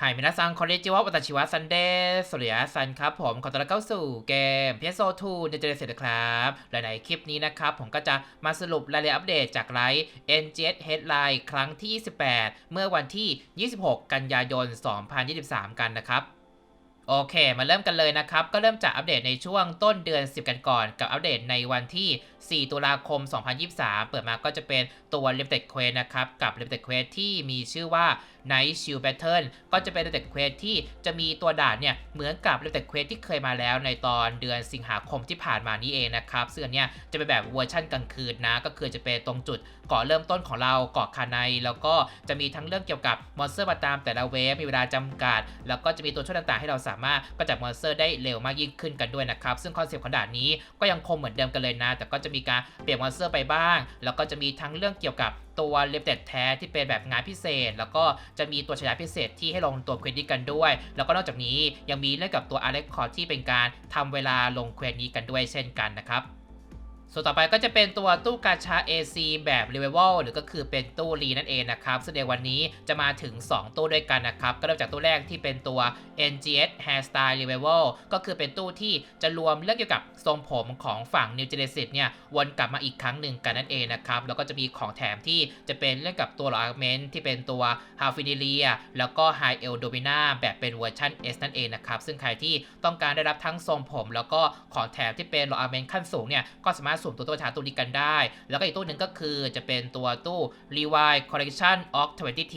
ไฮมินาซังคอนเนจิวะวัตชิวะซันเดย์สวัสดีซันครับผมขอต้อนรับเข้าสู่เกม PS2 ในเจเนเซตครับและในคลิปนี้นะครับ ผมก็จะมาสรุปรายละเอียดอัปเดตจากไลฟ์ NGS Headline ครั้งที่ 28 เมื่อวันที่ 26 กันยายน 2023 กันนะครับโอเค มาเริ่มกันเลยนะครับ ก็เริ่มจากอัปเดตในช่วงต้นเดือน 10 กันก่อน กับอัปเดตในวันที่ 4 ตุลาคม 2023 เปิดมาก็จะเป็นตัว Limited Quest นะครับ กับ Limited Quest ที่มีชื่อว่า Night Shield Battle ก็จะเป็น Limited Quest ที่จะมีตัวด่านเนี่ย เหมือนกับ Limited Quest ที่เคยมาแล้วในตอนเดือนสิงหาคมที่ผ่านมานี้เองนะครับ ซึ่งอันเนี้ยจะเป็นแบบเวอร์ชั่นกลางคืนนะ ก็คือจะเป็นตรงจุดเกาะเริ่มต้นของเราเกาะคาไนแล้วก็จะมีทั้งเรื่องเกี่ยวกับมอนสเตอร์มาตามแต่ละเวฟมีเวลาจำกัด แล้วก็จะมีตัวช่วยต่างๆ ให้เราสามารถก็จับมอนสเตอร์ได้เร็วมากยิ่งขึ้นกันด้วยนะครับ ซึ่งคอนเซปต์ของด่านนี้ก็ยังคงเหมือนเดิมกันเลยนะ แต่ก็จะมีีการเปลี่ยนมอนสเตอร์ไปบ้าง แล้วก็จะมีทั้งเรื่องเกี่ยวกับตัวเลเต็ดแท้ที่เป็นแบบงานพิเศษ แล้วก็จะมีตัวฉายพิเศษที่ให้ลงตัวเควสนี้กันด้วย แล้วก็นอกจากนี้ยังมีเรื่องกับตัวอาร์เรคคอร์ที่เป็นการทำเวลาลงเควสนี้กันด้วยเช่นกันนะครับ ส่วนต่อไปก็จะเป็นตัวตู้กาชา AC แบบ r e v i v a l หรือก็คือเป็นตู้รีนั่นเองนะครับซึ่งในวันนี้จะมาถึง 2 ตู้ด้วยกันนะครับ ก็เริ่มจากตู้แรกที่เป็นตัว NGS Hairstyle Revival ก็คือเป็นตู้ที่จะรวมเรื่องเกี่ยวกับทรงผมของฝั่ง New Genesis เนี่ยวนกลับมาอีกครั้งหนึ่งกันนั่นเองนะครับ แล้วก็จะมีของแถมที่จะเป็นเรื่องกับตัว l o r a m e n t ที่เป็นตัว h a l f i n i l i a แล้วก็ High El Domina แบบเป็นเวอร์ชัน S นั่นเองนะครับซึ่งใครที่ต้องการได้รับทั้งทรงผม แล้วก็ของแถมที่เป็น l o r a m e n t ขั้นสูงเนี่ยก็สามารถสุ่มตัวตัวชาตู้นี้กันได้ แล้วก็อีกตู้หนึ่งก็คือจะเป็นตัวตู้ Rewind Collection of 20T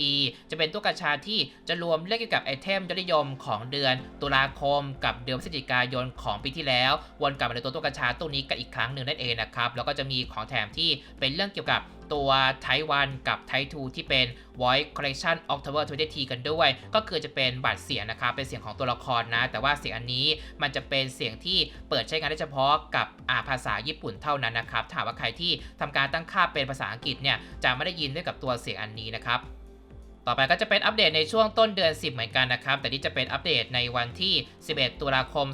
จะเป็นตู้กระชาที่จะรวมเรื่องเกี่ยวกับไอเทมยอดนิยมของเดือนตุลาคมกับเดือนพฤศจิกายนของปีที่แล้ว วนกลับมาในตัวตู้กระชาตู้นี้กันอีกครั้งหนึ่งนั่นเองนะครับแล้วก็จะมีของแถมที่เป็นเรื่องเกี่ยวกับ ตัวไทวันกับไททูที่เป็น Voice Collection October 2020กันด้วย ก็คือจะเป็นบัตรเสียงนะครับเป็นเสียงของตัวละครนะ แต่ว่าเสียงอันนี้มันจะเป็นเสียงที่เปิดใช้งานได้เฉพาะกับาภาษาญี่ปุ่นเท่านั้นนะครับถามว่าใครที่ทำการตั้งค่าเป็นภาษาอังกฤษเนี่ยจะไม่ได้ยินด้วยกับตัวเสียงอันนี้นะครับ ต่อไปก็จะเป็นอัปเดตในช่วงต้นเดือน 10 เหมือนกันนะครับ แต่นี่จะเป็นอัปเดตในวันที่ 11 ตุลาคม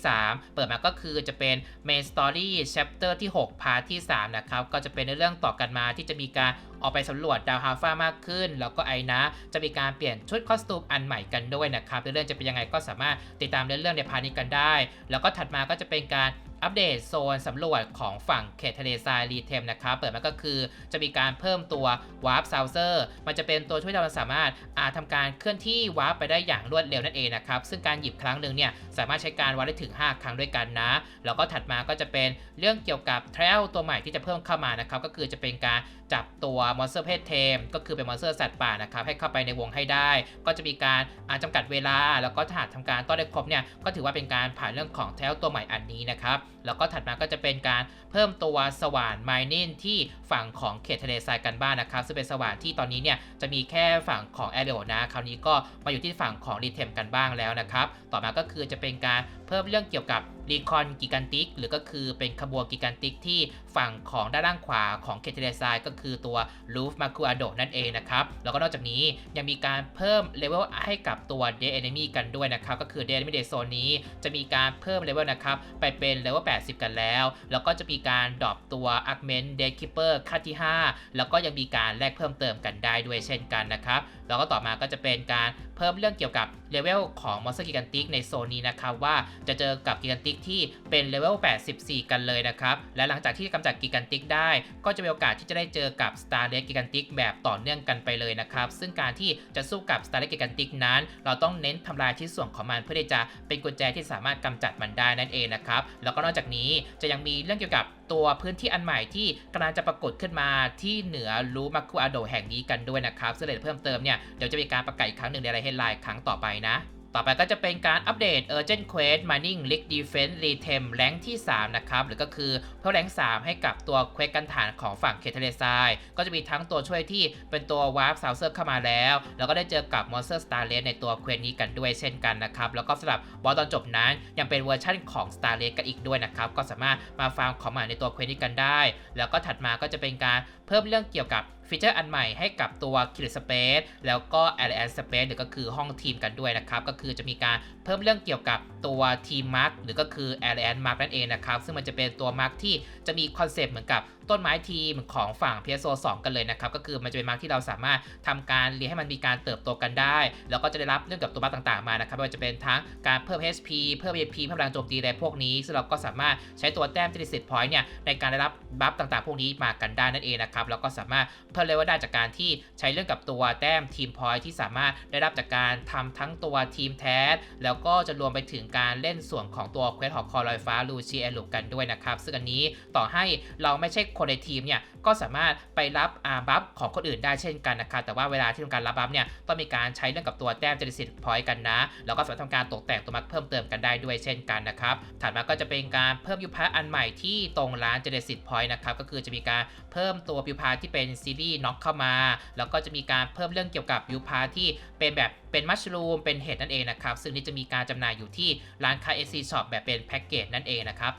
2023 เปิดมาก็คือจะเป็น Main Story Chapter ที่ 6 พาร์ทที่ 3 นะครับ ก็จะเป็นในเรื่องต่อกันมาที่จะมีการออกไปสำรวจดาวฮาฟ้ามากขึ้น แล้วก็ไอนะ จะมีการเปลี่ยนชุดคอสตูมอันใหม่กันด้วยนะครับเรื่องจะเป็นยังไงก็สามารถติดตามเรื่องในพาร์ทนี้กันได้ แล้วก็ถัดมาก็จะเป็นการ อัปเดตโซนสำรวจของฝั่งเขตทะเลทรายรีเทมนะครับเปิดมาก็คือจะมีการเพิ่มตัววาร์ปซาวเซอร์มันจะเป็นตัวช่วยเราสามารถอาจทำการเคลื่อนที่วาร์ปไปได้อย่างรวดเร็วนั่นเองนะครับซึ่งการหยิบครั้งหนึ่งเนี่ยสามารถใช้การวาร์ปได้ถึง 5 ครั้งด้วยกันนะ แล้วก็ถัดมาก็จะเป็นเรื่องเกี่ยวกับเทรลตัวใหม่ที่จะเพิ่มเข้ามานะครับก็คือจะเป็นการจับตัวมอนสเตอร์เพศเทมก็คือเป็นมอนสเตอร์สัตว์ป่านะครับให้เข้าไปในวงให้ได้ ก็จะมีการอาจำกัดเวลา แล้วก็ถ้าหากทำการต้อนได้ครบเนี่ยก็ถือว่าเป็นการผ่านเรื่องของเทรลตัวใหม่อันนี้นะครับแล้วก็ถัดมาก็จะเป็นการเพิ่มตัวสว่านไมเนินที่ฝั่งของเขตทะเลทรายกันบ้างนนะครับซึ่งเป็นสว่านที่ตอนนี้เนี่ยจะมีแค่ฝั่งของแอเรียนะคราวนี้ก็มาอยู่ที่ฝั่งของรีเทมกันบ้างแล้วนะครับ ต่อมาก็คือจะเป็นการ เพิ่มเรื่องเกี่ยวกับรีคอนกิกันติกหรือก็คือเป็นขบวนกิกันติกที่ฝั่งของด้านล่างขวาของเคทเลซายก็คือตัวลูฟมาคูอาโดนั่นเองนะครับ แล้วก็นอกจากนี้ยังมีการเพิ่มเลเวลให้กับตัวเด e เอนมีกันด้วยนะครับ ก็คือเด e เอนมีเดโซนนี้จะมีการเพิ่มเลเวลนะครับ ไปเป็นเลเวล80 กันแล้ว แล้วก็จะมีการดรอปตัวอาร์เมนเดย์คิปเปอร์ขั้นที่ 5 แล้วก็ยังมีการแลกเพิ่มเติมกันได้ด้วยเช่นกันนะครับแล้วก็ต่อมาก็จะเป็นการเพิ่มเรื่องเกี่ยวกับ เลเวลของมอนสเตอร์กิกันติกในโซนนี้นะครับว่าจะเจอกับกิกันติกที่เป็นเลเวล 84 กันเลยนะครับ และหลังจากที่กำจัดกิกันติกได้ ก็จะมีโอกาสที่จะได้เจอกับ Star l e กิกันติกแบบต่อเนื่องกันไปเลยนะครับ ซึ่งการที่จะสู้กับ Star l e กิกันติกนั้น เราต้องเน้นทำลายที่ส่วนของมันเพื่อที่จะเป็นกุญแจที่สามารถกำจัดมันได้นั่นเองนะครับแล้วก็นอกจากนี้จะยังมีเรื่องเกี่ยวกับ ตัวพื้นที่อันใหม่ที่กำลังจะปรากฏขึ้นมาที่เหนือรูมาคุอาโดแห่งนี้กันด้วยนะครับซึ่งเลยเพิ่มเติมเนี่ยเดี๋ยวจะมีการประกาศอีกครั้งหนึ่งในรายเฮดไลน์ครั้งต่อไปนะ ต่อไปก็จะเป็นการอัปเดต Urgent Quest Mining League Defense Retem แรงที่ 3 นะครับ หรือก็คือเพิ่มแรง3 ให้กับตัวเควสกันฐานของฝั่งเคทเลซายก็จะมีทั้งตัวช่วยที่เป็นตัววาร์ปซาวเซอร์เข้ามาแล้ว แล้วก็ได้เจอกับมอนสเตอร์สตาร์เลสในตัวเควสนี้กันด้วยเช่นกันนะครับ แล้วก็สำหรับบอลตอนจบนั้นยังเป็นเวอร์ชั่นของสตาร์เลสกันอีกด้วยนะครับ ก็สามารถมาฟาร์มของมาในตัวเควสนี้กันได้ แล้วก็ถัดมาก็จะเป็นการเพิ่มเรื่องเกี่ยวกับ ฟีเจอร์อันใหม่ให้กับตัว Kill Space แล้วก็ Alliance Space หรือก็คือห้องทีมกันด้วยนะครับ ก็คือจะมีการเพิ่มเรื่องเกี่ยวกับตัวทีมมาร์กหรือก็คือ Alliance Mark นั่นเองนะครับ ซึ่งมันจะเป็นตัวมาร์กที่จะมีคอนเซปต์เหมือนกับต้นไม้ทีมของฝั่ง PSO 2 กันเลยนะครับ ก็คือมันจะเป็นมาร์กที่เราสามารถทำการเลี้ยงให้มันมีการเติบโตกันได้ แล้วก็จะได้รับเรื่องกับตัวบัฟต่างๆมานะครับไม่ว่าจะเป็นทั้งการเพิ่ม HP เพิ่ม AP เพิ่มพลังโจมตีอะไรพวกนี้ ซึ่งเราก็สามารถใช้ตัวแต้มที่10 point เนี่ยในการได้รับบัฟต่างๆ พวกนี้มากันได้นั่นเองนะครับแล้วก็สามารถเพิ่มเลเวลได้จากการที่ใช้เรื่องกับตัวแต้มทีมพอยที่สามารถได้รับจากการทำทั้งตัวทีมแท้แล้วก็จะรวมไปถึงการเล่นส่วนของตัวเควสหอคอลอยฟ้าลูชีแอลูกันด้วยนะครับ ซึ่งอันนี้ต่อให้เราไม่ใช่คนในทีมเนี่ยก็สามารถไปรับอาบัฟของคนอื่นได้เช่นกันนะครับแต่ว่าเวลาที่ทำการรับบัฟเนี่ยต้องมีการใช้เรื่องกับตัวแต้มจริสิทธิ์พอยต์กันนะแล้วก็สามารถทำการตกแต่งตัวมักเพิ่มเติมกันได้ด้วยเช่นกันนะครับถัดมาก็จะเป็นการเพิ่มยุพาอันใหม่ที่ตรงร้านเจเนสิตพอยต์นะครับก็คือจะมีการเพิ่มตัวยุพาที่เป็นซีรีที่น็อกเข้ามา แล้วก็จะมีการเพิ่มเรื่องเกี่ยวกับยูพาที่เป็นแบบเป็นมัชรูมเป็นเห็ดนั่นเองนะครับ ซึ่งนี่จะมีการจำหน่ายอยู่ที่ร้านค้า SC Shop แบบเป็นแพ็กเกจนั่นเองนะครับ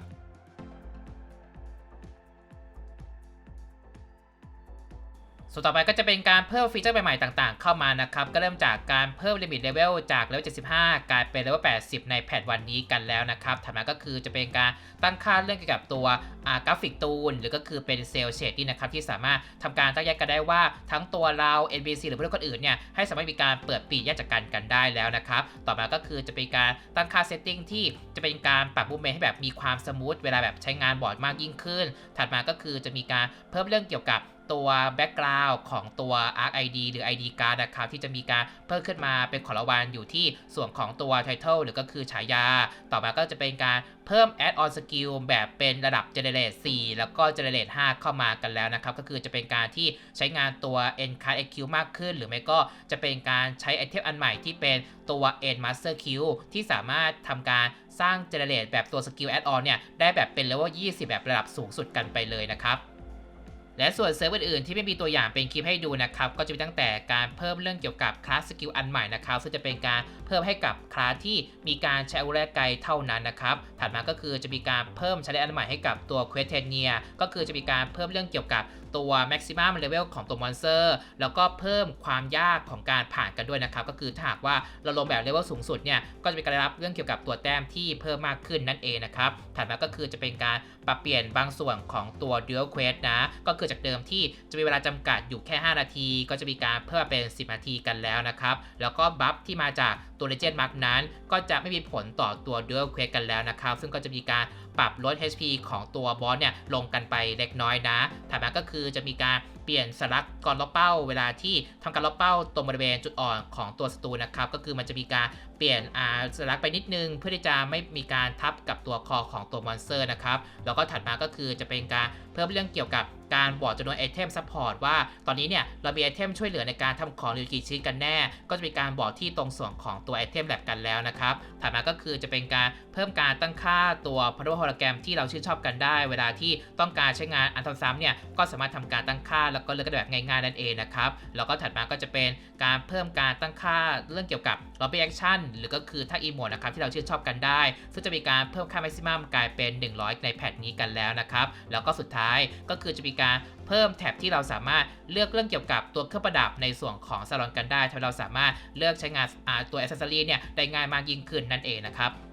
ส่วนต่อไปก็จะเป็นการเพิ่มฟีเจอร์ใหม่ๆต่างๆ เข้ามานะครับ ก็เริ่มจากการเพิ่มลิมิตเลเวลจากเลเวล75 กลายเป็นเลเวล80 ในแพทวันนี้กันแล้วนะครับถัดมาก็คือจะเป็นการตั้งค่าเรื่องเกี่ยวกับตัวกราฟิกตูน หรือก็คือเป็นเซลล์เชดนี่นะครับที่สามารถทำการตั้งแยกกันได้ว่าทั้งตัวเรา NPC หรือผู้เล่นคนอื่นเนี่ยให้สามารถมีการเปิดปีกแยกจากกันกันได้แล้วนะครับต่อมาก็คือจะเป็นการตั้งค่าเซตติ้งที่จะเป็นการปรับมูฟเมนต์ให้แบบมีความสมูทเวลาแบบใช้งานบอร์ดมากยิ่งขึ้น ถัดมาก็คือจะมีการเพิ่มเรื่องเกี่ยวกับ ตัวแบ็กกราวด์ของตัว Arc ID หรือ ID card นะครับที่จะมีการเพิ่มขึ้นมาเป็นของรางวัลอยู่ที่ส่วนของตัว Title หรือก็คือฉายา ต่อมาก็จะเป็นการเพิ่ม Add-on Skill แบบเป็นระดับ Generate 4 แล้วก็ Generate 5 เข้ามากันแล้วนะครับ ก็คือจะเป็นการที่ใช้งานตัว End Card EQ มากขึ้น หรือไม่ก็จะเป็นการใช้ไอเทมอันใหม่ที่เป็นตัว End Master Q ที่สามารถทำการสร้าง Generate แบบตัว Skill Add-on เนี่ยได้แบบเป็นเลเวล 20 แบบระดับสูงสุดกันไปเลยนะครับ และส่วนเซิร์ฟอื่นๆที่ไม่มีตัวอย่างเป็นคลิปให้ดูนะครับ ก็จะมีตั้งแต่การเพิ่มเรื่องเกี่ยวกับคลาสสกิลอันใหม่นะครับ ซึ่งจะเป็นการเพิ่มให้กับคลาสที่มีการใช้อาวุธแรกไกลเท่านั้นนะครับ ถัดมาก็คือจะมีการเพิ่มชาเลนอันใหม่ให้กับตัวเควสเทเนียก็คือจะมีการเพิ่มเรื่องเกี่ยวกับ ตัว maximum level ของตัวมอนสเตอร์แล้วก็เพิ่มความยากของการผ่านกันด้วยนะครับ ก็คือถ้าหากว่าเราลงแบบเลเวลสูงสุดเนี่ยก็จะมีการรับเรื่องเกี่ยวกับตัวแต้มที่เพิ่มมากขึ้นนั่นเองนะครับถัดมาก็คือจะเป็นการปรับเปลี่ยนบางส่วนของตัว dual quest นะ ก็คือจากเดิมที่จะมีเวลาจำกัดอยู่แค่ 5 นาที ก็จะมีการเพิ่มเป็น 10 นาทีกันแล้วนะครับ แล้วก็บัฟที่มาจากตัว Legend Mark นั้น ก็จะไม่มีผลต่อตัว dual quest กันแล้วนะครับ ซึ่งก็จะมีการ ปรับลด HP ของตัวบอสเนี่ยลงกันไปเล็กน้อยนะถัดมาก็คือจะมีการ ปลี่ยนสลักก่อนล็อกเป้า เวลาที่ทำการล็อกเป้าตรงบริเวณจุดอ่อนของตัวศัตรูนะครับ ก็คือมันจะมีการเปลี่ยนอาสลักไปนิดนึง เพื่อที่จะไม่มีการทับกับตัวคอของตัวมอนสเตอร์นะครับ แล้วก็ถัดมาก็คือจะเป็นการเพิ่มเรื่องเกี่ยวกับการบอกจำนวนไอเทมซัพพอร์ตว่าตอนนี้เนี่ยเรามีไอเทมช่วยเหลือในการทำของอยู่กี่ชิ้นกันแน่ ก็จะมีการบอกที่ตรงส่วนของตัวไอเทมแลบกันแล้วนะครับ ถัดมาก็คือจะเป็นการเพิ่มการตั้งค่าตัวพันธุโฮโลแกรมที่เราชื่นชอบกันได้ เวลาที่ต้องการใช้งานอันซ้ำๆเนี่ยก็สามารถทำการตั้งค่าแล้วก็เลือกกันแบบง่ายๆนั่นเองนะครับแล้วก็ถัดมาก็จะเป็นการเพิ่มการตั้งค่าเรื่องเกี่ยวกับ lobby action หรือก็คือถ้าอีโมดนะครับที่เราชื่นชอบกันได้ ซึ่งจะมีการเพิ่มค่า maximum กลายเป็น 100 ในแพทนี้กันแล้วนะครับแล้วก็สุดท้ายก็คือจะมีการเพิ่มแท็บที่เราสามารถเลือกเรื่องเกี่ยวกับตัวเครื่องประดับในส่วนของซาลอนกันได้ทำให้เราสามารถเลือกใช้งานตัวอ c เซสซอรีเนี่ยได้ง่ายมากยิ่งขึ้นนั่นเองนะครับ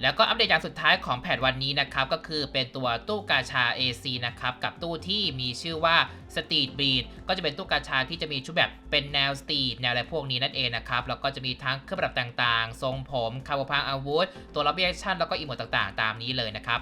แล้วก็อัปเดตอย่างสุดท้ายของแพทวันนี้นะครับ ก็คือเป็นตัวตู้กาชา AC นะครับ กับตู้ที่มีชื่อว่า Street Breed ก็จะเป็นตู้กาชาที่จะมีชุดแบบเป็นแนวสตรีทแนวอะไรพวกนี้นั่นเองนะครับ แล้วก็จะมีทั้งเครื่องประดับต่างๆ ทรงผมคาร์บพังอาวุธ ตัวรับเรียชั่นแล้วก็อีโมดต่างๆ ตามนี้เลยนะครับ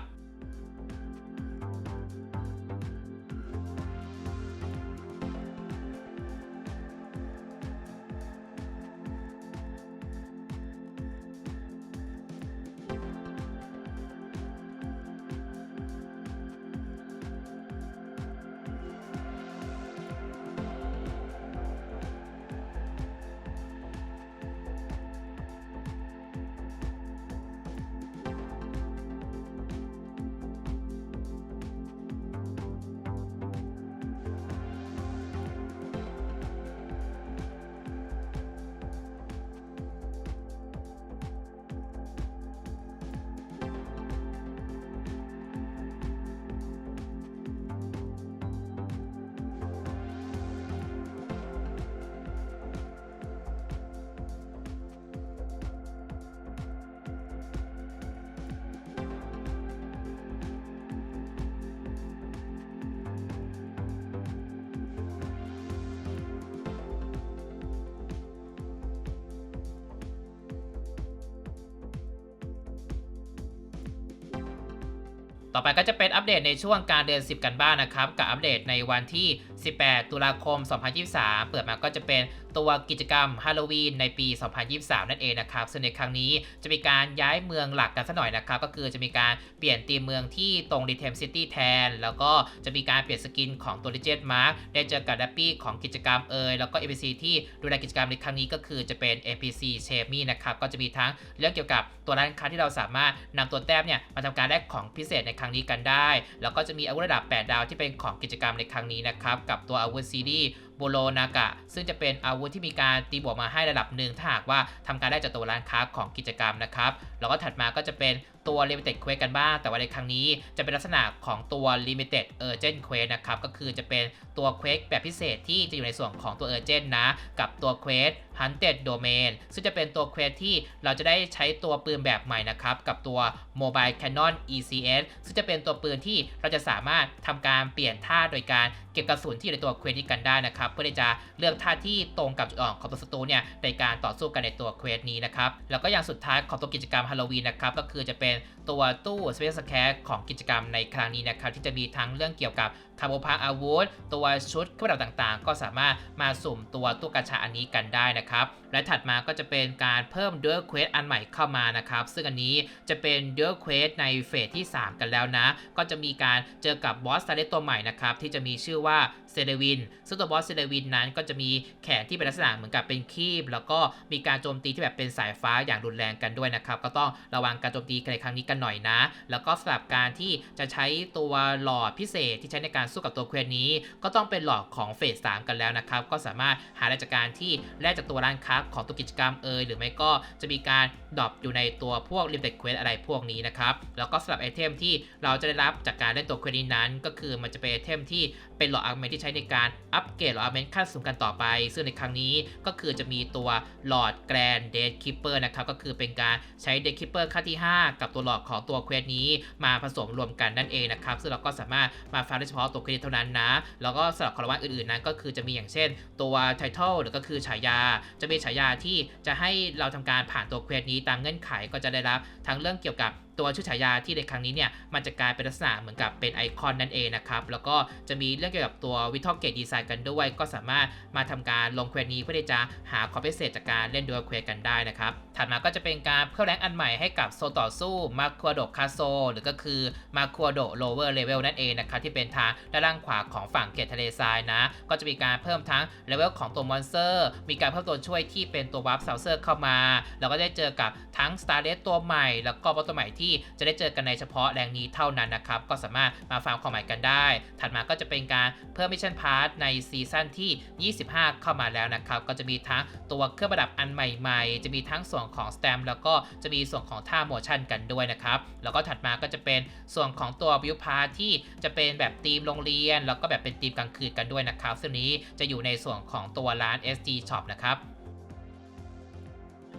ต่อไปก็จะเป็นอัปเดตในช่วงการเดือน 10 กันบ้างนะครับ กับอัปเดตในวันที่ 18 ตุลาคม 2023 เปิดมาก็จะเป็น ตัวกิจกรรมฮาโลวีนในปี 2023 นั่นเองนะครับ ซึ่งในครั้งนี้จะมีการย้ายเมืองหลักกันสักหน่อยนะครับ ก็คือจะมีการเปลี่ยนตีมเมืองที่ตรงดีเทมซิตี้แทน แล้วก็จะมีการเปลี่ยนสกินของตัวดิเจตมาร์กได้เจอกับดัปปี้ของกิจกรรมเอยแล้วก็ NPC ที่ดูแลกิจกรรมในครั้งนี้ก็คือจะเป็น NPC เชมี่นะครับ ก็จะมีทั้งเรื่องเกี่ยวกับตัวร้านค้าที่เราสามารถนำตัวแต้มเนี่ยมาทำการแลกของพิเศษในครั้งนี้กันได้ แล้วก็จะมีอาวุธระดับ 8 ดาวที่เป็นของกิจกรรมในครั้งนี้นะครับ กับตัวอาวุธซีรีส์ โบโลนากะ ซึ่งจะเป็นอาวุธที่มีการตีบวกมาให้ระดับหนึ่งถ้าหากว่าทำการได้จากตัวร้านค้าของกิจกรรมนะครับ แล้วก็ถัดมาก็จะเป็นตัว Limited Quest กันบ้าง แต่ว่าในครั้งนี้จะเป็นลักษณะของตัว Limited Urgent Quest นะครับ ก็คือจะเป็นตัว Quest แบบพิเศษที่จะอยู่ในส่วนของตัว Urgent นะ กับตัว Quest Hunted Domain ซึ่งจะเป็นตัว Quest ที่เราจะได้ใช้ตัวปืนแบบใหม่นะครับ กับตัว Mobile Cannon ECS ซึ่งจะเป็นตัวปืนที่เราจะสามารถทำการเปลี่ยนท่าโดยการเก็บกระสุนที่อยู่ในตัวเควสนี้กันได้นะครับ เพื่อที่จะเลือกท่าที่ตรงกับจุดอ่อนของตัวศัตรูเนี่ยในการต่อสู้กันในตัวเควสนี้นะครับ แล้วก็อย่างสุดท้ายของตัวกิจกรรมฮาโลวีนนะครับ ก็คือจะเป็นตัวตู้สเปซสแคร์ของกิจกรรมในครั้งนี้นะครับที่จะมีทั้งเรื่องเกี่ยวกับคาร์โบพาอาวุธ ตัวชุดเครื่องประดับต่างๆ ก็สามารถมาสุ่มตัวตู้กาชาอันนี้กันได้นะครับ และถัดมาก็จะเป็นการเพิ่มเด u ร์เควสอันใหม่เข้ามานะครับ ซึ่งอันนี้จะเป็นเด u ร์เควสในเฟสที่ 3 กันแล้วนะ ก็จะมีการเจอกับบอสซาเลตตัวใหม่นะครับที่จะมีชื่อว่า เซเลวิน ซึ่งตัวบอสเซเลวินนั้นก็จะมีแขนที่เป็นลักษณะเหมือนกับเป็นคีบ แล้วก็มีการโจมตีที่แบบเป็นสายฟ้าอย่างรุนแรงกันด้วยนะครับ ก็ต้องระวังการโจมตีในครั้งนี้กันหน่อยนะ แล้วก็สำหรับการที่จะใช้ตัวหลอดพิเศษที่ใช้ในการสู้กับตัวเควสนี้ ก็ต้องเป็นหลอดของเฟส3กันแล้วนะครับ ก็สามารถหาได้จากการที่แลกจากตัวร้านค้าของตัวกิจกรรมเอยหรือไม่ก็จะมีการดรอปอยู่ในตัวพวก limited quest อะไรพวกนี้นะครับ แล้วก็สำหรับไอเทมที่เราจะได้รับจากการเล่นตัวเควสนี้นั้น ก็คือมันจะเป็นไอเทมที่เป็นหลอดอาร์เมนที่ใช้ในการอัปเกรดหลอดอาร์เมนขั้นสูงกันต่อไป ซึ่งในครั้งนี้ก็คือจะมีตัวหลอดแกรนเดดคิปเปอร์นะครับก็คือเป็นการใช้เดดคิปเปอร์ขั้นที่ 5 กับตัวหลอดของตัวเควสนี้มาผสมรวมกันนั่นเองนะครับซึ่งเราก็สามารถมาฟาร์มได้เฉพาะตัวเควสเท่านั้นนะแล้วก็สำหรับขอรางวัลอื่นๆนั้นก็คือจะมีอย่างเช่น ตัวไททอลหรือก็คือฉายา จะมีฉายาที่จะให้เราทำการผ่านตัวเควสนี้ตามเงื่อนไขก็จะได้รับทั้งเรื่องเกี่ยวกับ ตัวชื่อฉายาที่ในครั้งนี้เนี่ยมันจะกลายเป็นลักษณะเหมือนกับเป็นไอคอนนั่นเองนะครับแล้วก็จะมีเรื่องเกี่ยวกับตัววิทอเกตดีไซน์กันด้วย ก็สามารถมาทำการลงเควสนี้เพื่อที่จะหาคอมเพลเศษจากการเล่นดูเควสกันได้นะครับถัดมาก็จะเป็นการเพิ่มแรงอันใหม่ให้กับโซนต่อสู้มาคัวโดคาโซหรือก็คือมาคัวโดโลเวอร์เลเวลนั่นเองนะครับที่เป็นทางด้านล่างขวาของฝั่งเขตทะเลทรายนะ ก็จะมีการเพิ่มทั้งเลเวลของตัวมอนสเตอร์มีการเพิ่มตัวช่วยที่เป็นตัววาร์ปเซลเซอร์เข้ามา แล้วก็ได้เจอกับทั้ง Star เลสตัวใหม่ แล้วก็บอสตัวใหม่ที่จะได้เจอกันในเฉพาะแรงนี้เท่านั้นนะครับก็สามารถมาฟาร์มของใหม่กันได้ ถัดมาก็จะเป็นการเพิ่มมิชชั่นพาร์ทในซีซั่นที่ 25 เข้ามาแล้วนะครับก็จะมีทั้งตัวเครื่องประดับอันใหม่ ๆ จะมีทั้งส่วนของสแตมแล้วก็จะมีส่วนของท่าโมชั่นกันด้วยนะครับแล้วก็ถัดมาก็จะเป็นส่วนของตัวบิวพาร์ทที่จะเป็นแบบทีมโรงเรียน แล้วก็แบบเป็นทีมกลางคืนกันด้วยนะครับซึ่งนี้จะอยู่ในส่วนของตัวร้าน SG Shop นะครับ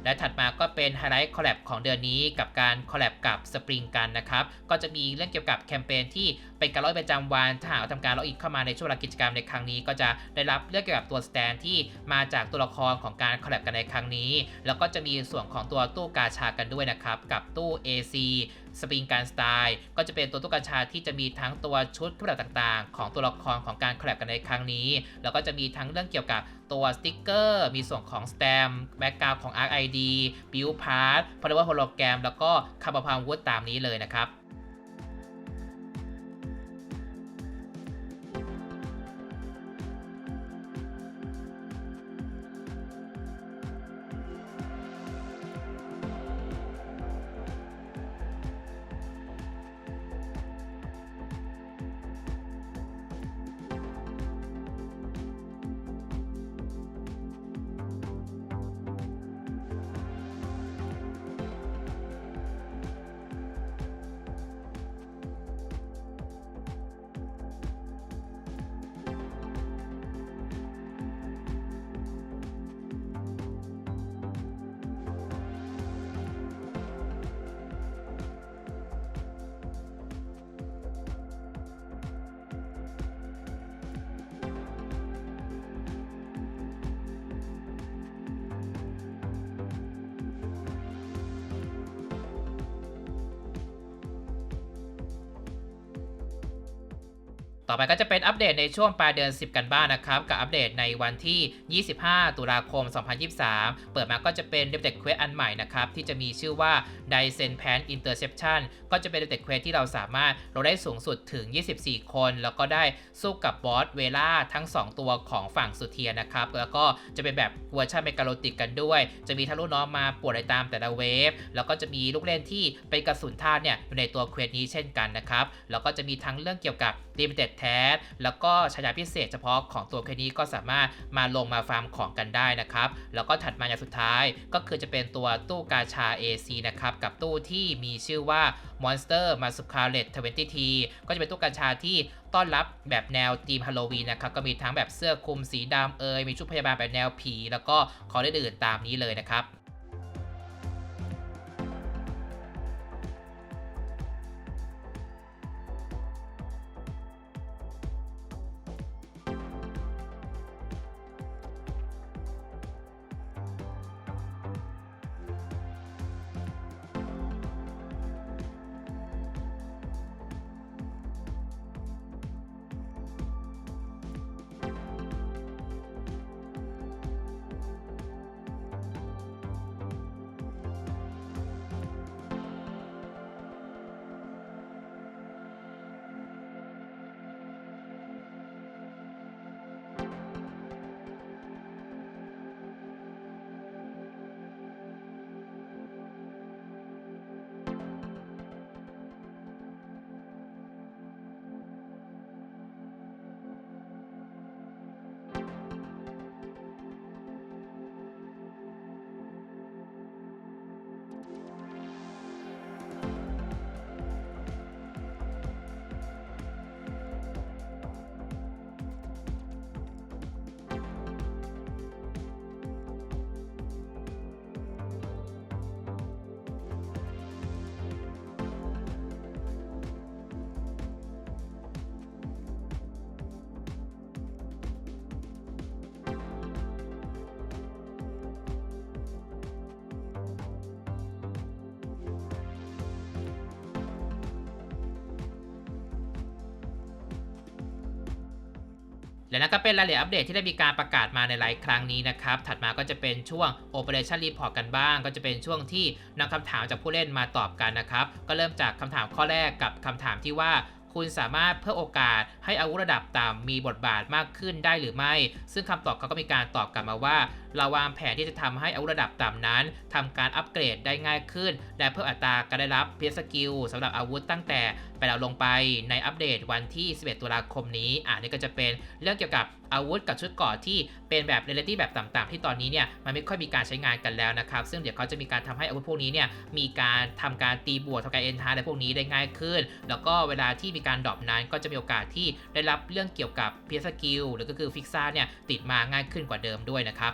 และถัดมาก็เป็นไฮไลท์คอลแลบของเดือนนี้กับการคอลแลบกับสปริงกันนะครับ ก็จะมีเรื่องเกี่ยวกับแคมเปญที่เป็นการล้อยประจำวันถ้าหากทำการล็อกอินเข้ามาในช่วงเวลากิจกรรมในครั้งนี้ ก็จะได้รับเรื่องเกี่ยวกับตัวสแตนที่มาจากตัวละครของการคอลแลบกันในครั้งนี้ แล้วก็จะมีส่วนของตัวตู้กาชากันด้วยนะครับกับตู้ AC สปริงการสไตล์ก็จะเป็นตัวตุ๊กาชาที่จะมีทั้งตัวชุดเครื่องประดับต่างๆ ของตัวละครของการคลบกันในครั้งนี้ แล้วก็จะมีทั้งเรื่องเกี่ยวกับตัวสติกเกอร์ มีส่วนของสแตมแบ็กกราวของ Arc ID บิลพาร์ทพอลเวอร์โฮโลแกรมแล้วก็คาร์บอนพาววูดตามนี้เลยนะครับ ต่อไปก็จะเป็นอัปเดตในช่วงปลายเดือน 10 กันบ้างนะครับ กับอัปเดตในวันที่ 25 ตุลาคม 2023 เปิดมาก็จะเป็นเดบเ e กเควสอันใหม่นะครับ ที่จะมีชื่อว่า d i s e n Pan Interception ก็จะเป็นเดบเ e กเควสที่เราสามารถเราได้สูงสุดถึง 24 คน แล้วก็ได้สู้กับบอสเวล่าทั้ง 2 ตัวของฝั่งสุเทียนะครับ แล้วก็จะเป็นแบบเวอร์ชันเมกาโลติกกันด้วย จะมีทะลุน้องมาปวดในตามแต่ละเวฟ แล้วก็จะมีลูกเล่นที่เป็นกระสุนธาเนี่ยอยู่ในตัวเควสนี้เช่นกันนะครับ แล้วก็จะมีทั้งเรื่องเกี่ยวกับ Limited t a แล้วก็ฉายาพิเศษเฉพาะของตัวเควสนี้ก็สามารถมาลงมาฟาร์มของกันได้นะครับ แล้วก็ถัดมาอย่างสุดท้ายก็คือจะเป็นตัวตู้กาชา AC นะครับ กับตู้ที่มีชื่อว่า Monster m a s c a r e t 20T ก็จะเป็นตู้กาชาที่ต้อนรับแบบแนวทีมฮาโลวีนนะครับก็มีทั้งแบบเสื้อคลุมสีดำเอยมีชุดพยาบาลแบบแนวผี แล้วก็ของอื่นตามนี้เลยนะครับ และนั่นก็เป็นรายละเอียดอัปเดตที่ได้มีการประกาศมาในหลายครั้งนี้นะครับ ถัดมาก็จะเป็นช่วง Operation Report กันบ้าง ก็จะเป็นช่วงที่นำคำถามจากผู้เล่นมาตอบกันนะครับ ก็เริ่มจากคำถามข้อแรกกับคำถามที่ว่า คุณสามารถเพิ่มโอกาสให้อาวุธระดับต่ำมีบทบาทมากขึ้นได้หรือไม่ ซึ่งคำตอบเขาก็มีการตอบกลับมาว่า เราวางแผนที่จะทำให้อาวุธระดับต่ำนั้นทำการอัปเกรดได้ง่ายขึ้น และเพิ่มอัตราการได้รับเพียสกิลสำหรับอาวุธตั้งแต่ไปแล้วลงไปในอัปเดตวันที่ 11 ตุลาคมนี้อ่านี่ก็จะเป็นเรื่องเกี่ยวกับอาวุธกับชุดเกราะที่เป็นแบบเรเลตี้แบบต่ำๆที่ตอนนี้เนี่ยมันไม่ค่อยมีการใช้งานกันแล้วนะครับซึ่งเดี๋ยวเขาจะมีการทำให้อาวุธพวกนี้เนี่ยมีการทำการตีบวกทำการเอ็นทาร์อะไรพวกนี้ได้ง่ายขึ้น แล้วก็เวลาที่มีการดรอปนั้นก็จะมีโอกาสที่ได้รับเรื่องเกี่ยวกับเพียสกิลหรือก็คือฟิกซ่าเนี่ยติดมาง่ายขึ้นกว่าเดิมด้วยนะครับ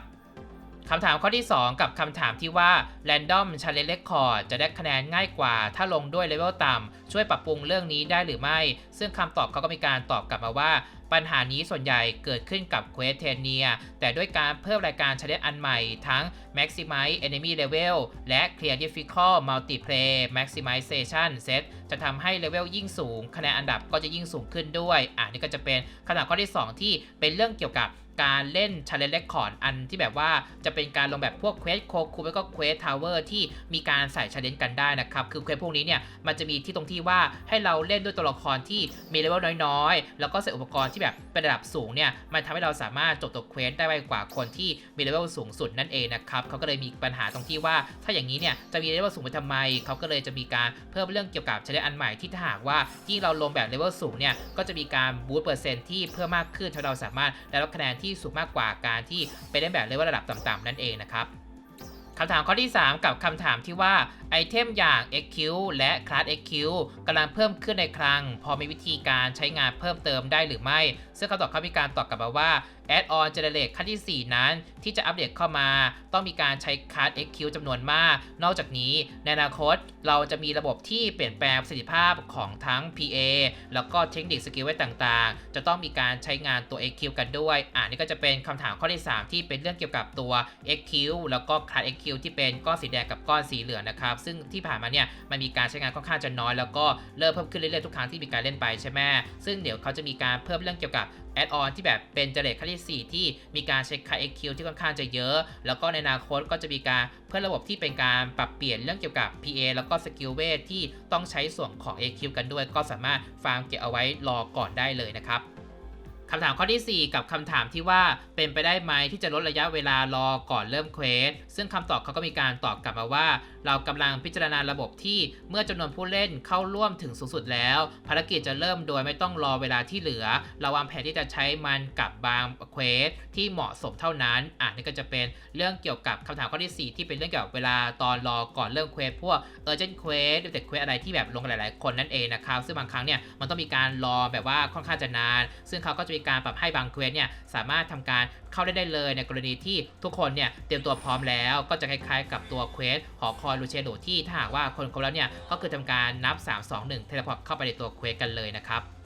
คำถามข้อที่ 2 กับคำถามที่ว่า Random Challenge Record จะได้คะแนนง่ายกว่า ถ้าลงด้วยเลเวลต่ำช่วยปรับปรุงเรื่องนี้ได้หรือไม่ ซึ่งคำตอบเขาก็มีการตอบกลับมาว่า ปัญหานี้ส่วนใหญ่เกิดขึ้นกับ Quest t e n i a แต่ด้วยการเพิ่มรายการ Challenge อันใหม่ทั้ง Maximize Enemy Level และ Clear Difficult Multiplay Maximization Set จะทำให้เลเวลยิ่งสูง คะแนนอันดับก็จะยิ่งสูงขึ้นด้วย อ่านี่ก็จะเป็นคำถามข้อที่ 2 ที่เป็นเรื่องเกี่ยวกับ การเล่น Challenge Record อันที่แบบว่าจะเป็นการลงแบบพวกเควสโคคูแล้วก็เควสทาวเวอร์ที่มีการใส่ Challenge กันได้นะครับ คือเควสพวกนี้เนี่ยมันจะมีที่ตรงที่ว่าให้เราเล่นด้วยตัวละครที่มีเลเวลน้อยๆ แล้วก็ใส่อุปกรณ์ที่แบบเป็นระดับสูงเนี่ยมันทำให้เราสามารถจบตัวเควสได้ไวกว่าคนที่มีเลเวลสูงสุดนั่นเองนะครับเขาก็เลยมีปัญหาตรงที่ว่าถ้าอย่างนี้เนี่ยจะมีเลเวลสูงไปทำไมเขาก็เลยจะมีการเพิ่มเรื่องเกี่ยวกับ Challenge อันใหม่ที่ถ้าหากว่ายิ่เราลงแบบเลเวลสูงเนี่ยก็จะมีการบูสต์เปอร์เซ็นต์ที่เพิ่มมากขึ้นทำให้เราสามารถได้รับคะแนนที่สูงมากกว่าการที่ไปเล่นแบบเลเวลระดับต่ำๆนั่นเองนะครับคำถามข้อที่ 3 กับคำถามที่ว่าไอเทมอย่าง XQ และ Class XQ กำลังเพิ่มขึ้นในครั้งพอมีวิธีการใช้งานเพิ่มเติมได้หรือไม่ ซึ่งคำตอบเขามีการตอบกลับมาว่า Add-on Generate ขั้นที่ 4 นั้น ที่จะอัปเดตเข้ามา ต้องมีการใช้ Class XQ จำนวนมาก นอกจากนี้ ในอนาคตเราจะมีระบบที่เปลี่ยนแปลงประสิทธิภาพของทั้ง PA แล้วก็เทคนิคสกิลไว้ต่างๆ จะต้องมีการใช้งานตัว XQ กันด้วยอ่านี่ก็จะเป็นคำถามข้อที่ 3 ที่เป็นเรื่องเกี่ยวกับตัว XQ แล้วก็ Class XQ ที่เป็นก้อนสีแดงกับก้อนสีเหลืองนะครับซึ่งที่ผ่านมาเนี่ยมันมีการใช้งานค่อนข้างจะน้อย แล้วก็เริ่มเพิ่มขึ้นเรื่อยๆทุกครั้งที่มีการเล่นไปใช่ไหมซึ่งเดี๋ยวเขาจะมีการเพิ่มเรื่องเกี่ยวกับแอดออนที่แบบเป็นเจเนเรตขั้นที่4ที่มีการใช้ค่า XQ ที่ค่อนข้างจะเยอะ แล้วก็ในอนาคตก็จะมีการเพิ่มระบบที่เป็นการปรับเปลี่ยนเรื่องเกี่ยวกับ PA แล้วก็สกิลเวทที่ต้องใช้ส่วนของ AQ กันด้วย ก็สามารถฟาร์มเก็บเอาไว้รอก่อนได้เลยนะครับ คำถามข้อที่ 4 กับคำถามที่ว่าเป็นไปได้ไหมที่จะลดระยะเวลารอก่อนเริ่มเควสซึ่งคำตอบเขาก็มีการตอบกลับมาว่า เรากำลังพิจารณาระบบที่เมื่อจำนวนผู้เล่นเข้าร่วมถึงสูงสุดแล้ว ภารกิจจะเริ่มโดยไม่ต้องรอเวลาที่เหลือ เราวางแผนที่จะใช้มันกับบางเควสที่เหมาะสมเท่านั้นอะนี่ก็จะเป็นเรื่องเกี่ยวกับคำถามข้อที่ 4 ที่เป็นเรื่องเกี่ยวกับเวลาตอนรอก่อนเริ่มเควสพวก urgent quest หรือแต่เควสอะไรที่แบบลงหลาย ๆ คนนั่นเองนะครับซึ่งบางครั้งเนี่ยมันต้องมีการรอแบบว่าค่อนข้างจะนาน ซึ่งเขาก็จะมีการปรับให้บางเควสเนี่ยสามารถทำการเข้าได้ได้เลยในกรณีที่ทุกคนเนี่ยเตรียมตัวพร้อมแล้วก็จะคล้ายๆ กับตัวเควสหอคอยลูเชโดที่ถ้าหากว่าคนครบแล้วเนี่ยก็คือทำการนับ 3 2 1เทเลพอร์ตเข้าไปในตัวเควสกันเลยนะครับ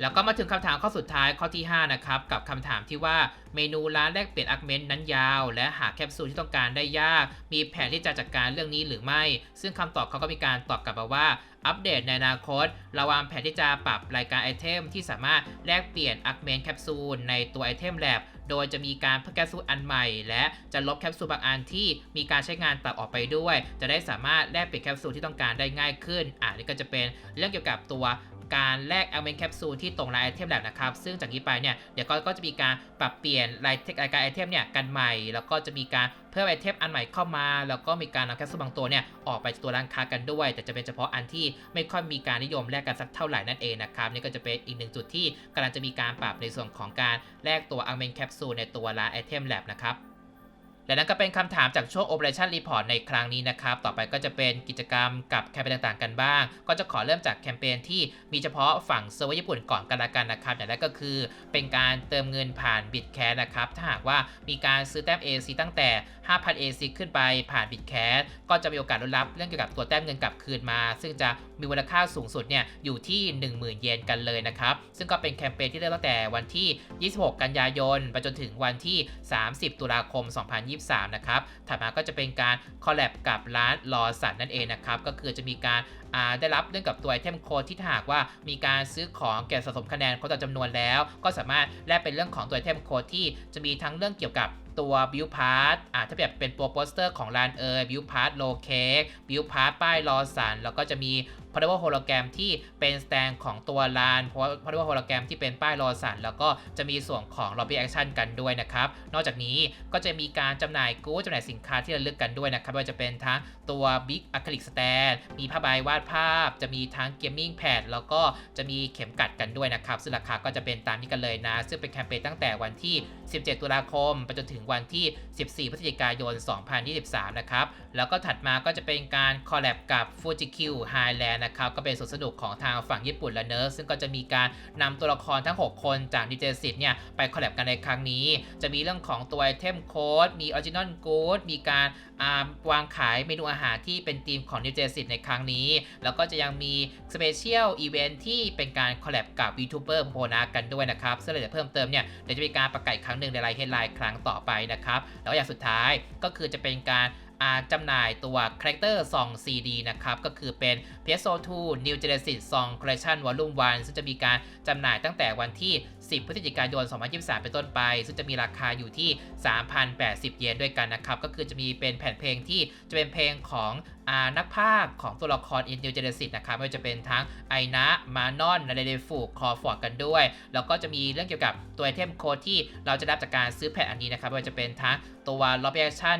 แล้วก็มาถึงคำถามข้อสุดท้ายข้อที่ 5 นะครับ กับคำถามที่ว่าเมนูร้านแลกเปลี่ยนอักเมนนั้นยาว และหาแคปซูลที่ต้องการได้ยาก มีแผนที่จะจัดการเรื่องนี้หรือไม่ ซึ่งคำตอบเขาก็มีการตอบกลับมาว่า อัปเดตในอนาคตเราวางแผนที่จะปรับรายการไอเทมที่สามารถแลกเปลี่ยนอักเมนแคปซูลในตัวไอเทมแลบโดยจะมีการเพิ่มแคปซูลอันใหม่ และจะลบแคปซูลบางอันที่มีการใช้งานตัดออกไปด้วย จะได้สามารถแลกเปลี่ยนแคปซูลที่ต้องการได้ง่ายขึ้นอ่านี่ก็จะเป็นเรื่องเกี่ยวกับตัว การแลก e l เมนแคปซูลที่ตรงรายไอเทมแลบนะครับ ซึ่งจากนี้ไปเนี่ยเดี๋ยวก็ก็จะมีการปรับเปลี่ยนรายเทครายการไอเทมเนี่ยกันใหม่ แล้วก็จะมีการเพิ่มไอเทมอันใหม่เข้ามา แล้วก็มีการนำแคปซูลบางตัวเนี่ยออกไปจากตัวร้านค้ากันด้วย แต่จะเป็นเฉพาะอันที่ไม่ค่อยมีการนิยมแลกกันสักเท่าไหร่นั่นเองนะครับนี่ก็จะเป็นอีกหนึ่งจุดที่กำลังจะมีการปรับในส่วนของการแลกตัว e l เมนแคปซูลในตัวร้านไอเทมแลบนะครับ และนั่นก็เป็นคำถามจากช่วง Operation Report ในครั้งนี้นะครับ ต่อไปก็จะเป็นกิจกรรมกับแคมเปญต่างๆกันบ้าง ก็จะขอเริ่มจากแคมเปญที่มีเฉพาะฝั่งเซิร์ฟเวอร์ญี่ปุ่นก่อนกันละกันนะครับ อย่างแรกก็คือเป็นการเติมเงินผ่านบิตแคสนะครับ ถ้าหากว่ามีการซื้อแต้ม AC ตั้งแต่ 5,000 AC ขึ้นไปผ่านบิตแคสก็จะมีโอกาสได้รับเรื่องเกี่ยวกับตัวแต้มเงินกลับคืนมา ซึ่งจะ มีมูลค่าสูงสุดเนี่ยอยู่ที่ 10,000 เยนกันเลยนะครับ ซึ่งก็เป็นแคมเปญที่เริ่มตั้งแต่วันที่ 26 กันยายน ไปจนถึงวันที่ 30 ตุลาคม 2023 นะครับ ถัดมาก็จะเป็นการคอลแลบกับร้านลอสันนั่นเองนะครับ ก็คือจะมีการได้รับเรื่องกับตัวไอเทมโค้ดที่ถ้าหากว่ามีการซื้อของเก็บสะสมคะแนนครบตามจำนวนแล้ว ก็สามารถแลกเป็นเรื่องของตัวไอเทมโค้ดที่จะมีทั้งเรื่องเกี่ยวกับตัวบิวพาร์ตอ่าถ้าแบบเป็นตัวโปสเตอร์ของร้านเออบิวพาร์ตโลเค้กบิวพาร์ตป้ายลอสัน แล้วก็จะมีพาร์ทว่าโฮโลแกรมที่เป็นสแตนของตัวลานเพราะพาร์ทว่าโฮโลแกรมที่เป็นป้ายลอสัน แล้วก็จะมีส่วนของล็อบบี้แอคชั่นกันด้วยนะครับ นอกจากนี้ก็จะมีการจำหน่ายกู๊ดจำหน่ายสินค้าที่ระลึกกันด้วยนะครับไม่ว่าจะเป็นทั้งตัวบิ๊กอะคริลิกสแตนมีผ้าใบวาดภาพ จะมีทั้งเกมมิ่งแพดแล้วก็จะมีเข็มกัดกันด้วยนะครับ ซึ่งราคาก็จะเป็นตามนี้กันเลยนะ ซึ่งเป็นแคมเปญตั้งแต่วันที่ 17 ตุลาคมไปจนถึงวันที่ 14 พฤศจิกายน 2023 นะครับ แล้วก็ถัดมาก็จะเป็นการคอลแลบกับ Fuji-Q Highland นะครับ ก็เป็นสวนสนุกของทางฝั่งญี่ปุ่นและเนอะซึ่งก็จะมีการนำตัวละครทั้ง 6 คนจากดิเจสิตเนี่ยไปคอลแลบกันในครั้งนี้ จะมีเรื่องของตัวไอเทมโค้ดมีออริจินอลกู๊ดมีการ วางขายเมนูอาหารที่เป็นธีมของนิวเจสิตในครั้งนี้ แล้วก็จะยังมีสเปเชียลอีเวนท์ที่เป็นการคอลแลบกับวีทูบเบอร์โบนากันด้วยนะครับซึ่งรายละเอียดเพิ่มเติมเนี่ยเดี๋ยวจะมีการประกาศอีกครั้งหนึ่งในไลน์เฮดไลน์ครั้งต่อไปนะครับแล้วอย่างสุดท้ายก็คือจะเป็นการจำหน่ายตัว Character Song CD นะครับ ก็คือเป็น PSO2 New Genesis Song Collection Volume 1ซึ่งจะมีการจำหน่ายตั้งแต่วันที่ 10 พฤศจิกายน 2023 เป็นต้นไป ซึ่งจะมีราคาอยู่ที่ 3,080 เยนด้วยกันนะครับ ก็คือจะมีเป็นแผ่นเพลงที่จะเป็นเพลงของอนักพากของตัวละคร In New Genesis นะครับไม่ว่าจะเป็นทั้งไอนะ มานอนนาเรเดฟูคอฟอร์ดกันด้วย แล้วก็จะมีเรื่องเกี่ยวกับตัวไอเทมโค้ดที่เราจะได้จากการซื้อแผ่นอันนี้นะครับไม่ว่าจะเป็นทั้งตัว l o b b y Action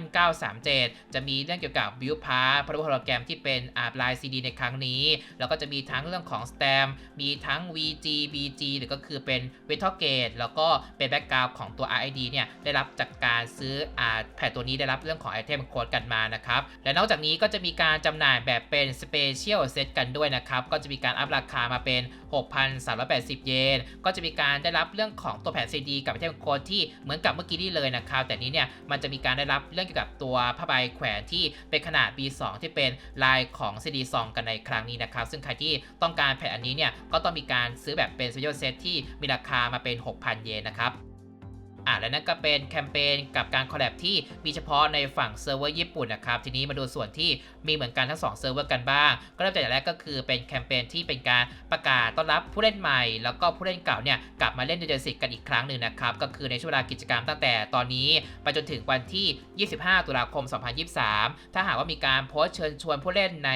937 จะมีเรื่องเกี่ยวกับ View p a r พาร์ทโฮโลแกรมที่เป็นอาลาย CD ในครั้งนี้ แล้วก็จะมีทั้งเรื่องของ Stamp มีทั้ง VG BG หรือก็คือเป็น v e t a l Gate แล้วก็เป็นแบ็กกราวของตัว RID เนี่ยได้รับจากการซื้ออาแผ่นตัวนี้ได้รับเรื่องของไอเทมโค้ดกันมานะครับ และนอกจากนี้ก็จะมีการจำหน่ายแบบเป็น Special Set กันด้วยนะครับ ก็จะมีการอัพราคามาเป็น6,380 เยน ก็จะมีการได้รับเรื่องของตัวแผ่น CD กับไอเทมโค้ดที่เหมือนกับเมื่อกี้นี่เลยนะครับ แต่นี้เนี่ยมันจะมีการได้รับเรื่องเกี่ยวกับตัวผ้าใบแขวนที่เป็นขนาด B2 ที่เป็นลายของ CD ซองกันในครั้งนี้นะครับ ซึ่งใครที่ต้องการแผ่นอันนี้เนี่ยก็ต้องมีการซื้อแบบเป็นสเปเชียลเซตที่มีราคามาเป็น 6,000 เยนนะครับ อะและนั่นก็เป็นแคมเปญกับการคอลแลบที่มีเฉพาะในฝั่งเซิร์ฟเวอร์ญี่ปุ่นนะครับทีนี้มาดูส่วนที่มีเหมือนกันทั้ง2เซิร์ฟเวอร์กันบ้าง ก็เริ่มจากอย่างแรกก็คือเป็นแคมเปญที่เป็นการประกาศต้อนรับผู้เล่นใหม่ แล้วก็ผู้เล่นเก่าเนี่ยกลับมาเล่นเดนสิกกันอีกครั้งหนึ่งนะครับก็คือในช่วงเวลากิจกรรมตั้งแต่ตอนนี้ไปจนถึงวันที่ 25 ตุลาคม 2023 ถ้าหากว่ามีการโพสต์เชิญชวนผู้เล่นใน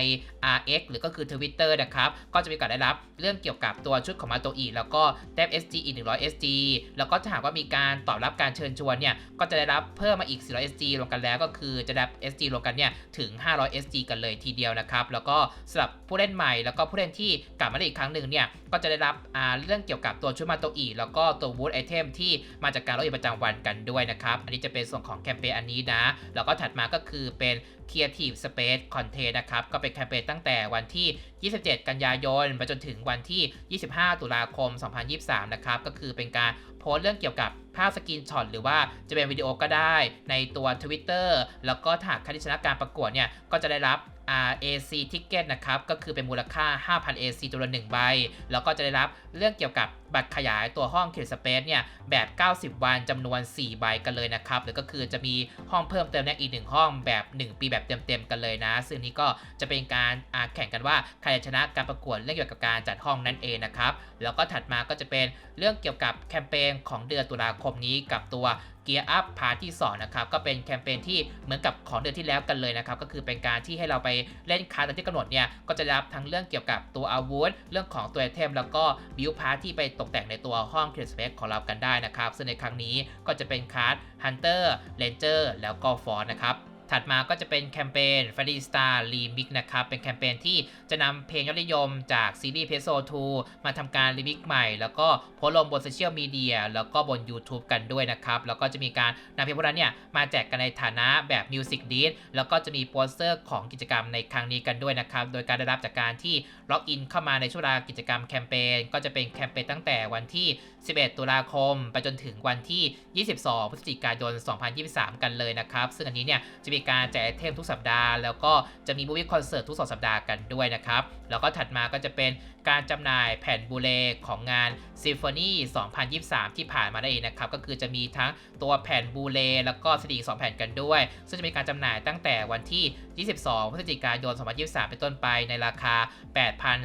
RX หรือก็คือ Twitter นะครับก็จะมีการได้รับเรื่องเกี่ยวกับตัวชุดของมาโตอีแล้วก็แต้ม SG อีก100 SG แล้วก็ถ้าหากว่ามีการตอบรับการเชิญชวนเนี่ยก็จะได้รับเพิ่มมาอีก 400 SG รวมกันแล้วก็คือจะได้ SG รวมกันเนี่ยถึง 500 SG กันเลยทีเดียวนะครับ แล้วก็สำหรับผู้เล่นใหม่ แล้วก็ผู้เล่นที่กลับมาเล่นอีกครั้งหนึ่งเนี่ยก็จะได้รับอ่าเรื่องเกี่ยวกับตัวชุดมาโตอีแล้วก็ตัววูดไอเทมที่มาจากการลดอีประจำวันกันด้วยนะครับ อันนี้จะเป็นส่วนของแคมเปญอันนี้นะ แล้วก็ถัดมาก็คือเป็น Creative Space Content นะครับ ก็เป็นแคมเปญตั้งแต่วันที่ 27 กันยายนไปจนถึงวันที่ 25 ตุลาคม 2023 นะครับ ก็คือเป็นการโพสต์เรื่องเกี่ยวกับ ภาพสกรีนช็อตหรือว่าจะเป็นวิดีโอก็ได้ในตัว Twitter แล้วก็ถ้าหากใครที่ชนะการประกวดเนี่ย ก็จะได้รับ AC Ticket นะครับ ก็คือเป็นมูลค่า 5,000 AC ตัวละ1ใบ แล้วก็จะได้รับเรื่องเกี่ยวกับบัตรขยายตัวห้อง Creative Space เนี่ย แบบ 90 วันจำนวน 4 ใบกันเลยนะครับ หรือก็คือจะมีห้องเพิ่มเติมเนี่ยอีก 1 ห้องแบบ 1 ปีแบบเต็มๆกันเลยนะ ซึ่งนี้ก็จะเป็นการแข่งกันว่าใครชนะการประกวดเรื่องเกี่ยวกับการจัดห้องนั่นเองนะครับ แล้วก็ถัดมาก็จะเป็นเรื่องเกี่ยวกับแคมเปญของเดือนตุลาคมนี้กับตัว Gear Up พาร์ที่2นะครับก็เป็นแคมเปญที่เหมือนกับของเดือนที่แล้วกันเลยนะครับก็คือเป็นการที่ให้เราไปเล่นคาร์ดที่กำหนดเนี่ยก็จะรับทั้งเรื่องเกี่ยวกับตัวอาวุธเรื่องของตัวไอเทมแล้วก็บิวพาร์ทที่ไปตกแต่งในตัวห้อง c r e a t e Space ของเรากันได้นะครับซึ่งในครั้งนี้ก็จะเป็นคาร์ดฮันเตอร์เลนเจอร์แล้วก็ฟอร์นะครับ ถัดมาก็จะเป็นแคมเปญ f a r i Star Remix นะครับ เป็นแคมเปญที่จะนำเพลงยอดนิยมจากซีรีส์ p e s o 2 มาทำการรีมิกใหม่ แล้วก็โพสลงบนโซเชียลมีเดียแล้วก็บน YouTube กันด้วยนะครับ แล้วก็จะมีการนำเพลงพวกนั้นเนี่ย มาแจกกันในฐานะแบบ Music d i s แล้วก็จะมีโปสเตอร์ของกิจกรรมในครั้งนี้กันด้วยนะครับ โดยการได้รับจากการที่ล็อกอินเข้ามาในช่วงเวลากิจกรรมแคมเปญก็จะเป็นแคมเปญตั้งแต่วันที่ 11 ตุลาคม ไปจนถึงวันที่ 22 พฤศจิกายน 2023 กันเลยนะครับ ซึ่งอันนี้เนี่ยจะมีการแจกไอเทมทุกสัปดาห์ แล้วก็จะมีมูวี่คอนเสิร์ตทุก2สัปดาห์กันด้วยนะครับ แล้วก็ถัดมาก็จะเป็นการจำหน่ายแผ่นบูเลของงาน Symphony 2023 ที่ผ่านมาได้เองนะครับ ก็คือจะมีทั้งตัวแผ่นบูเลแล้วก็ซีดี2แผ่นกันด้วย ซึ่งจะมีการจำหน่ายตั้งแต่วันที่ 22 พฤศจิกายน 2023 เป็นต้นไปในราคา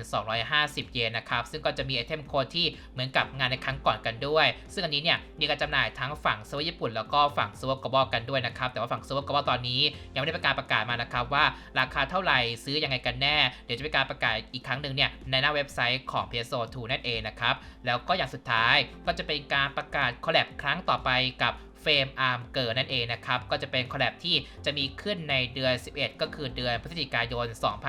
8,250 เยนนะครับ ซึ่งก็จะมีไอเทมโค้ดที่เหมือนกับงานในครั้งก่อนกันด้วย ซึ่งอันนี้เนี่ยมีการจำหน่ายทั้งฝั่งเซิร์ฟเวอร์ญี่ปุ่นแล้วก็ฝั่งเซิร์ฟเวอร์กบอกันด้วยนะครับ แต่ว่าฝั่งเซิร์ฟเวอร์กบอตอนนี้ยังไม่ได้ประกาศประกาศมานะครับว่าราคาเท่าไหร่ซื้อยังไงกันแน่ เดี๋ยวจะมีการประกาศอีกครั้งหนึ่งเนี่ยในหน้าเว็บไซต์ของ PSO 2 นั่นเองนะครับแล้วก็อย่างสุดท้ายก็จะเป็นการประกาศคอลแลบครั้งต่อไปกับ เฟรมอาร์มเกิร์นั่นเองนะครับ ก็จะเป็นคอลแลบที่จะมีขึ้นในเดือน 11 ก็คือเดือนพฤศจิกายน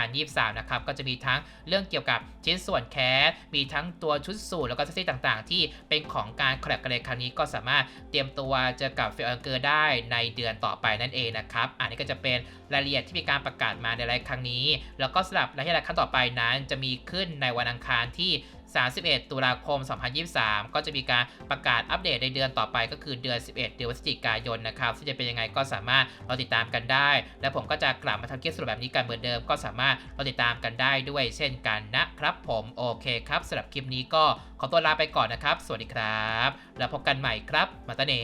2023 นะครับ ก็จะมีทั้งเรื่องเกี่ยวกับชิ้นส่วนแคสมีทั้งตัวชุดสูทแล้วก็เซ็กซี่ต่างๆ ที่เป็นของการคอลแลบกันในครั้งนี้ก็สามารถเตรียมตัวเจอกับเฟรมอาร์มเกิร์ได้ในเดือนต่อไปนั่นเองนะครับ อันนี้ก็จะเป็นรายละเอียดที่มีการประกาศมาในรายครั้งนี้ แล้วก็สำหรับรายละเอียดครั้งต่อไปนั้น จะมีขึ้นในวันอังคารที่ 31 ตุลาคม 2023 ก็จะมีการประกาศอัปเดตในเดือนต่อไปก็คือเดือน 11 เดือนพฤศจิกายนนะครับซึ่งจะเป็นยังไงก็สามารถรอติดตามกันได้ และผมก็จะกลับมาทำคลิปสรุปแบบนี้กันเหมือนเดิม ก็สามารถรอติดตามกันได้ด้วยเช่นกันนะครับ ผมโอเคครับสำหรับคลิปนี้ก็ขอตัวลาไปก่อนนะครับ สวัสดีครับ แล้วพบกันใหม่ครับมาตาเน